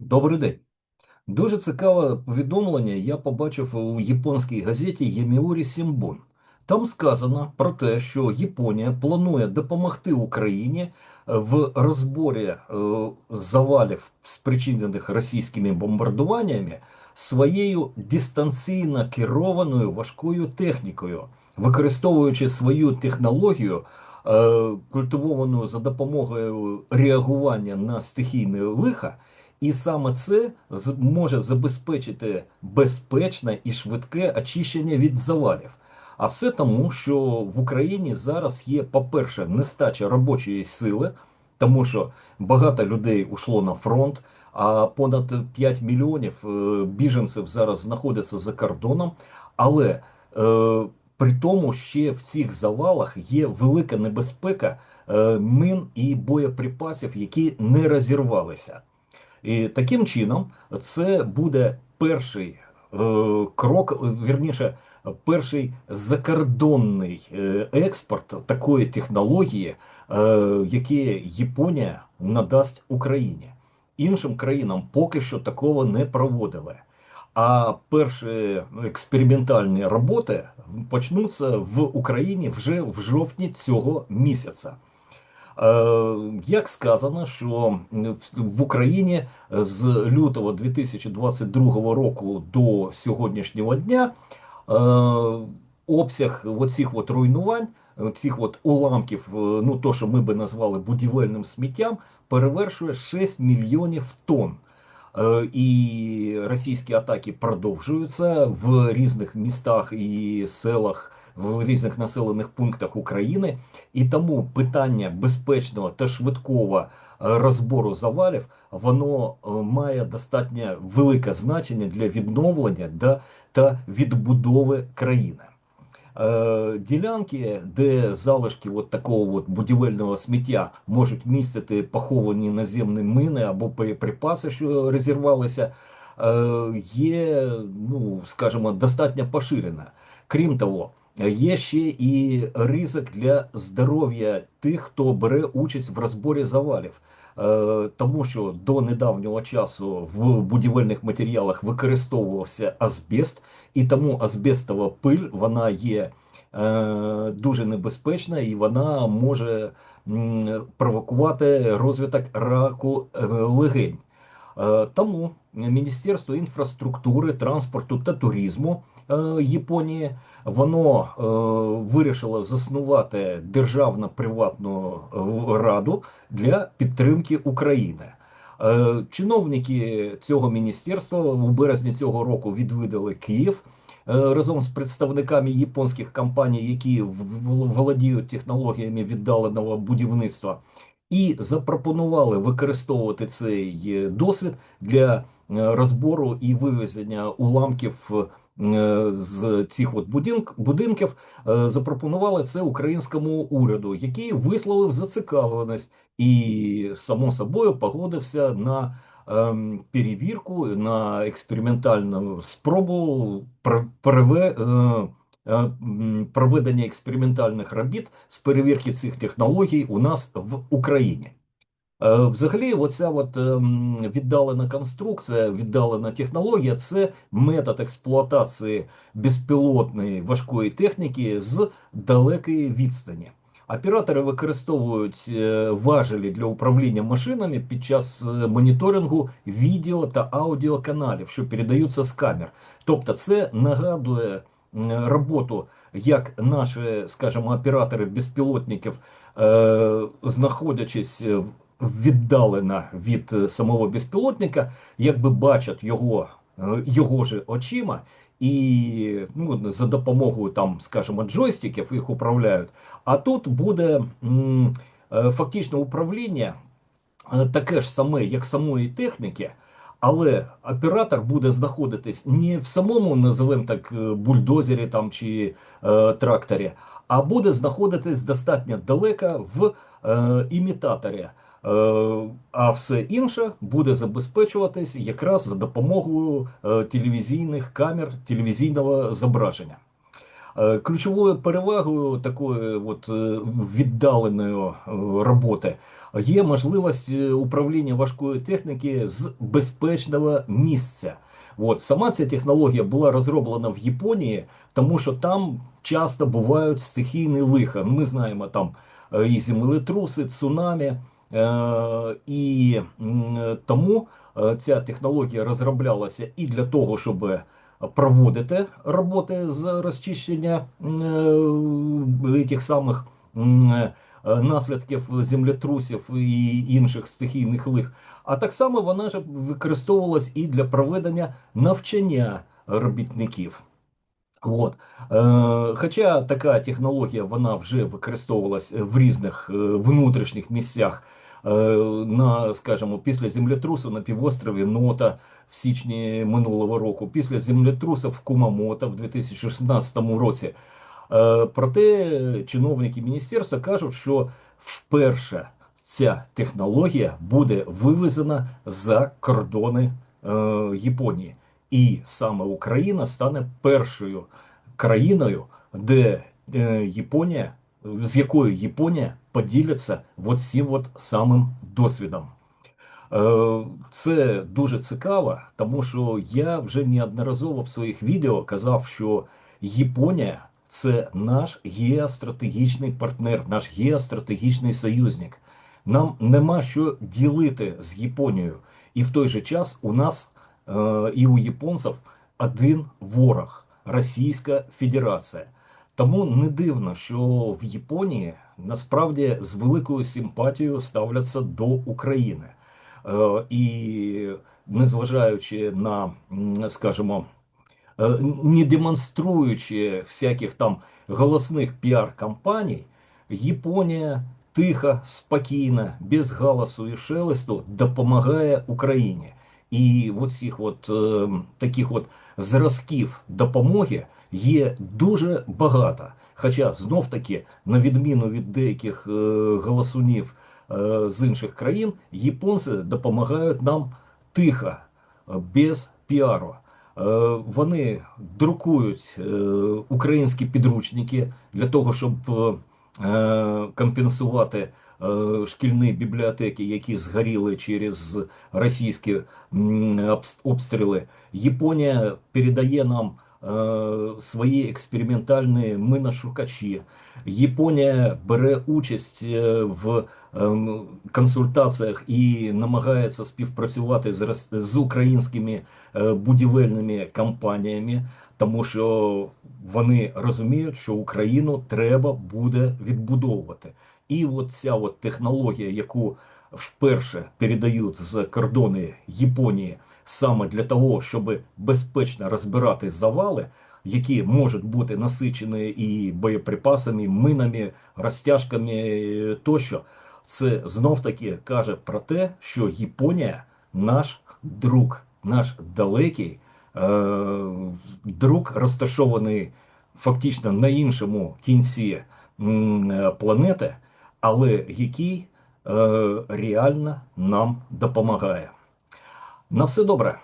Добрий день. Дуже цікаве повідомлення я побачив у японській газеті Єміурі Сімбун. Там сказано про те, що Японія планує допомогти Україні е, в розборі е, завалів, спричинених російськими бомбардуваннями, своєю дистанційно керованою важкою технікою, використовуючи свою технологію, е, культивовану за допомогою реагування на стихійне лиха. І саме це може забезпечити безпечне і швидке очищення від завалів. А все тому, що в Україні зараз є, по-перше, нестача робочої сили, тому що багато людей ушло на фронт, а понад 5 мільйонів е, біженців зараз знаходяться за кордоном. Але е, при тому ще в цих завалах є велика небезпека е, мин і боєприпасів, які не розірвалися. І таким чином це буде перший е, крок, вірніше, перший закордонний е, експорт такої технології, е, який Японія надасть Україні. Іншим країнам поки що такого не проводили. А перші експериментальні роботи почнуться в Україні вже в жовтні цього місяця. Е, як сказано, що в Україні з лютого 2022 року до сьогоднішнього дня е, обсяг оцих от руйнувань, цих от уламків, е, ну то, що ми би назвали будівельним сміттям, перевершує 6 мільйонів тонн. І російські атаки продовжуються в різних містах і селах в різних населених пунктах України, і тому питання безпечного та швидкого е, розбору завалів воно е, має достатньо велике значення для відновлення та відбудови країни. Е, ділянки, де залишки от такого от будівельного сміття можуть містити поховані наземні мини або боєприпаси, що розірвалися, є, ну скажімо, достатньо поширена. Крім того, Є ще і ризик для здоров'я тих, хто бере участь в розборі завалів, е, тому що до недавнього часу в будівельних матеріалах використовувався азбест, і тому азбестова пиль вона є е, дуже небезпечна і вона може провокувати розвиток раку е, легень. Тому Міністерство інфраструктури, транспорту та туризму Японії воно е, вирішило заснувати державно приватну е, раду для підтримки України. Е, чиновники цього міністерства у березні цього року відвідали Київ. Е, разом з представниками японських компаній, які володіють технологіями віддаленого будівництва, і запропонували використовувати цей е, досвід для розбору і вивезення уламків з цих от будинк, будинків е, запропонували це українському уряду, який висловив зацікавленість і само собою погодився на ем, перевірку на експериментальну спробу е, проведення експериментальних робіт з перевірки цих технологій у нас в Україні. Е, взагалі, оця от ем, віддалена конструкція, віддалена технологія це метод експлуатації безпілотної важкої техніки з далекої відстані. Оператори використовують е, важелі для управління машинами під час е, моніторингу відео та аудіоканалів, що передаються з камер. Тобто, це нагадує роботу, як наші, скажімо, оператори безпілотників, знаходячись в віддалена від е, самого безпілотника, якби бачать його е, його ж очима, і ну, за допомогою там, скажімо, джойстиків їх управляють. А тут буде е, фактично управління таке ж саме, як самої техніки. Але оператор буде знаходитись не в самому, називаємо так, бульдозері там чи е, тракторі, а буде знаходитись достатньо далеко в е, імітаторі. Е, а все інше буде забезпечуватись якраз за допомогою е, телевізійних камер телевізійного зображення. Е, Ключовою перевагою такої от віддаленої роботи є можливість управління важкої техніки з безпечного місця. От сама ця технологія була розроблена в Японії, тому що там часто бувають стихійні лиха. Ми знаємо там і землетруси, цунамі. Е, І тому е, ця технологія розроблялася і для того, щоб проводити роботи з розчищення е, тих самих наслідків землетрусів і інших стихійних лих. А так само вона ж використовувалась і для проведення навчання робітників. От. Е, Хоча така технологія вона вже використовувалась в різних е, внутрішніх місцях. На, скажімо, після землетрусу на півострові Нота в січні минулого року, після землетрусу в Кумамото в 2016 році. Проте чиновники міністерства кажуть, що вперше ця технологія буде вивезена за кордони Японії. І саме Україна стане першою країною, де е, Японія, з якою Японія поділяться от цим от самим досвідом. Е, Це дуже цікаво, тому що я вже неодноразово в своїх відео казав, що Японія це наш геостратегічний партнер, наш геостратегічний союзник. Нам нема що ділити з Японією, і в той же час у нас і у японців один ворог Російська Федерація. Тому не дивно, що в Японії насправді з великою симпатією ставляться до України. Е, і незважаючи на, скажімо, е, не демонструючи всяких там голосних піар-кампаній, Японія тихо, спокійно, без галасу і шелесту допомагає Україні. І от цих от е, таких от зразків допомоги є дуже багато. Хоча знов таки, на відміну від деяких е, голосунів е, з інших країн, японці допомагають нам тихо, е, без піару. Е, Вони друкують е, українські підручники для того, щоб е, е, компенсувати е, шкільні бібліотеки, які згоріли через російські обстріли. Японія передає нам е, свої експериментальні миношукачі. Японія бере участь е, в ем, консультаціях і намагається співпрацювати з, з українськими е, будівельними компаніями, тому що вони розуміють, що Україну треба буде відбудовувати. І от ця от технологія, яку вперше передають з кордони Японії саме для того, щоб безпечно розбирати завали, які можуть бути насичені і боєприпасами, минами, розтяжками тощо, це знов таки каже про те, що Японія наш друг, наш далекий е, друг, розташований фактично на іншому кінці е, планети, але який е, реально нам допомагає. На все добре.